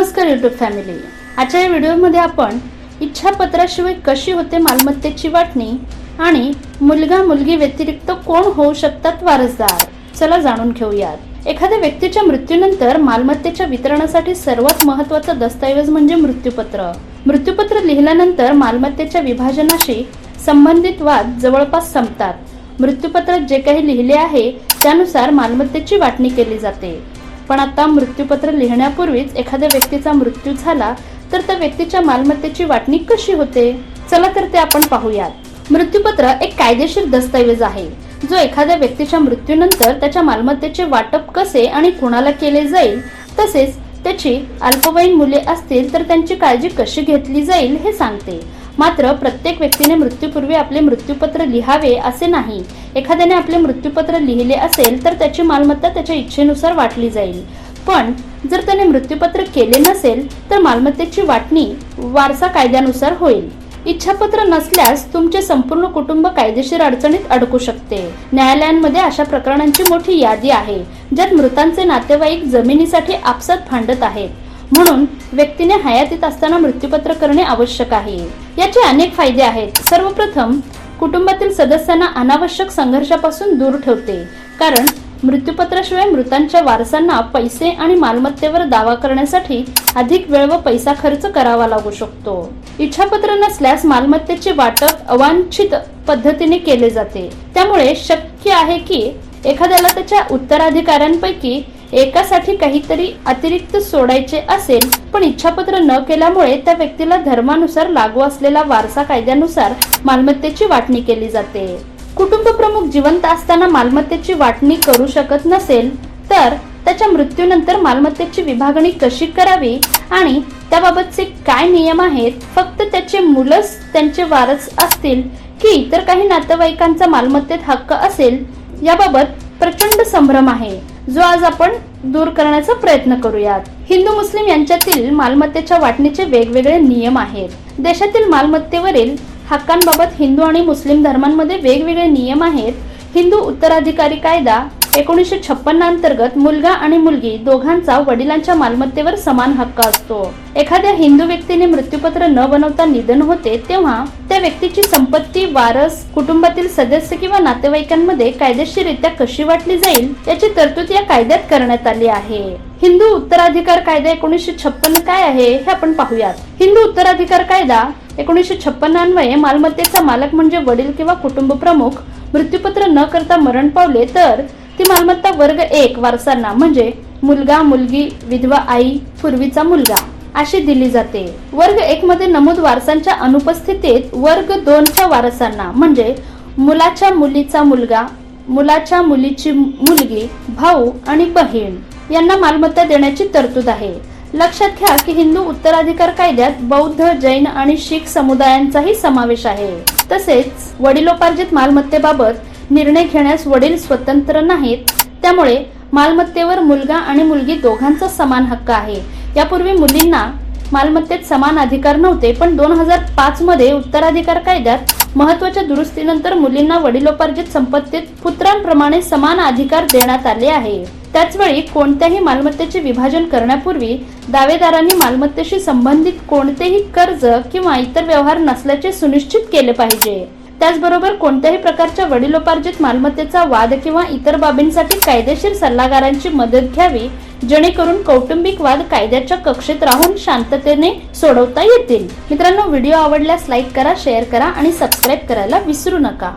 नमस्कार YouTube family आजच्या या व्हिडिओमध्ये आपण इच्छापत्राशिवाय कशी होते मालमत्तेची वाटणी आणि मुलगा मुलगी व्यतिरिक्त कोण होऊ शकतात वारसदार? चला जाणून घेऊयात. एखाद्या व्यक्तीच्या मृत्यूनंतर मालमत्तेच्या वितरणासाठी सर्वात महत्त्वाचा दस्तऐवज म्हणजे मृत्यूपत्र. मृत्यूपत्र लिहिल्यानंतर मालमत्तेच्या विभाजनाशी संबंधित वाद जवळपास संपतात. मृत्यूपत्रात जे काही लिहिले आहे त्यानुसार मालमत्तेची वाटणी केली जाते. पण आता मृत्यूपत्र लिहिण्यापूर्वीच एखाद्या व्यक्तीचा मृत्यू झाला तर त्या व्यक्तीच्या मालमत्तेची वाटणी कशी होते? चला तर ते आपण पाहूयात. मृत्यूपत्र एक कायदेशीर दस्तऐवज आहे. जो एखाद्या व्यक्तीच्या मृत्यूनंतर त्याच्या मालमत्तेचे वाटप कसे आणि कुणाला केले जाईल तसेच त्याची अल्पवयीन मुले असतील तर त्यांची काळजी कशी घेतली जाईल हे सांगते. मात्र प्रत्येक व्यक्तीने मृत्यूपूर्वी आपले मृत्यूपत्र लिहावे असे नाही. एखाद्याने आपले मृत्यूपत्र लिहिले असेल तर त्याची मालमत्ता त्याच्या इच्छेनुसार वाटली जाईल. पण जर त्याने मृत्यूपत्र केले नसेल तर मालमत्तेची वाटणी वारसा कायद्यानुसार होईल. इच्छापत्र नसल्यास तुमचे संपूर्ण कुटुंब कायदेशीर अडचणीत अडकू शकते. न्यायालयांमध्ये अशा प्रकरणांची मोठी यादी आहे ज्यात मृतांचे नातेवाईक जमिनीसाठी आपसात भांडत आहेत. म्हणून व्यक्तीने हयातीत असताना मृत्यूपत्र करणे आवश्यक आहे. याचे अनेक फायदे आहेत. सर्वप्रथम कुटुंबातील सदस्यांना अनावश्यक संघर्षापासून दूर ठेवते. कारण मृत्यूपत्राशिवाय मृतांच्या वारसांना पैसे आणि मालमत्तेवर दावा करण्यासाठी अधिक वेळ व पैसा खर्च करावा लागू शकतो. इच्छापत्र नसल्यास मालमत्तेचे वाटप अवांछित पद्धतीने केले जाते. त्यामुळे शक्य आहे की एखाद्याला त्याच्या उत्तराधिकाऱ्यांपैकी एकासाठी काहीतरी अतिरिक्त सोडायचे असेल पण इच्छापत्र न केल्यामुळे त्या व्यक्तीला धर्मानुसार लागू असलेला वारसा कायद्यानुसार मालमत्तेची वाटणी केली जाते. कुटुंब प्रमुख जिवंत असताना मालमत्तेची वाटणी करू शकत नसेल तर त्याच्या मृत्यूनंतर मालमत्तेची विभागणी कशी करावी आणि त्याबाबतचे काय नियम आहेत? फक्त त्याचे मुलंच त्यांचे वारस असतील की इतर काही नातेवाईकांचा मालमत्तेत हक्क असेल? याबाबत प्रचंड संभ्रम आहे. जो आज आपण दूर करण्याचा प्रयत्न करूयात. हिंदू मुस्लिम यांच्यातील मालमत्तेच्या वाटणीचे वेगवेगळे नियम आहेत. देशातील मालमत्तेवरील हक्कांबाबत हिंदू आणि मुस्लिम धर्मांमध्ये वेगवेगळे नियम आहेत. हिंदू उत्तराधिकारी कायदा एकोणीसशे छप्पन्न अंतर्गत मुलगा आणि मुलगी दोघांचा वडिलांच्या मालमत्तेवर समान हक्क असतो. एखाद्या हिंदू व्यक्तीने मृत्यूपत्र न बनवता निधन होते तेव्हा त्या व्यक्तीची संपत्ती वारस कुटुंबातील सदस्य किंवा नातेवाईकांमध्ये कायदेशीररित्या कशी वाटली जाईल याची तरतूद या कायद्यात करण्यात आली आहे. हिंदू उत्तराधिकार कायदा एकोणीसशे छप्पन्न काय आहे हे आपण पाहूयात. हिंदू उत्तराधिकार कायदा एकोणीसशे छप्पन्न अन्वये मालमत्तेचा मालक म्हणजे वडील किंवा कुटुंब प्रमुख मृत्यूपत्र न करता मरण पावले तर ती मालमत्ता वर्ग एक वारसांना म्हणजे मुलगा मुलगी विधवा आई पूर्वीचा मुलगा अशी दिली जाते. वर्ग एक मध्ये नमूद वारसांच्या अनुपस्थितीत वर्ग दोनच्या वारसांना म्हणजे मुलाच्या मुलीचा मुलगा मुलाच्या मुलीची मुलगी भाऊ आणि बहीण यांना मालमत्ता देण्याची तरतूद आहे. लक्षात घ्या की हिंदू उत्तराधिकार कायद्यात बौद्ध जैन आणि शीख समुदायांचाही समावेश आहे. तसेच वडिलोपार्जित मालमत्तेबाबत निर्णय घेण्यास वडील स्वतंत्र नाहीत. त्यामुळे मालमत्तेवर मुलगा आणि मुलगी दोघांचा समान हक्क आहे. यापूर्वी मुलींना मालमत्तेत समान अधिकार नव्हते पण दोन हजार पाच मध्ये उत्तराधिकार कायद्यात महत्त्वाच्या दुरुस्तीनंतर मुलींना वडिलोपार्जित संपत्तीत पुत्रांप्रमाणे समान अधिकार देण्यात आले आहे. त्याचवेळी कोणत्याही मालमत्तेचे विभाजन करण्यापूर्वी दावेदारांनी मालमत्तेशी संबंधित कोणतेही कर्ज किंवा इतर व्यवहार नसल्याचे सुनिश्चित केले पाहिजे. त्याचबरोबर कोणत्याही प्रकारच्या वडिलोपार्जित मालमत्तेचा वाद किंवा इतर बाबींसाठी कायदेशीर सल्लागारांची मदत घ्यावी जेणेकरून कौटुंबिक वाद कायद्याच्या कक्षेत राहून शांततेने सोडवता येतील. मित्रांनो व्हिडिओ आवडल्यास लाईक करा शेअर करा आणि सबस्क्राईब करायला विसरू नका.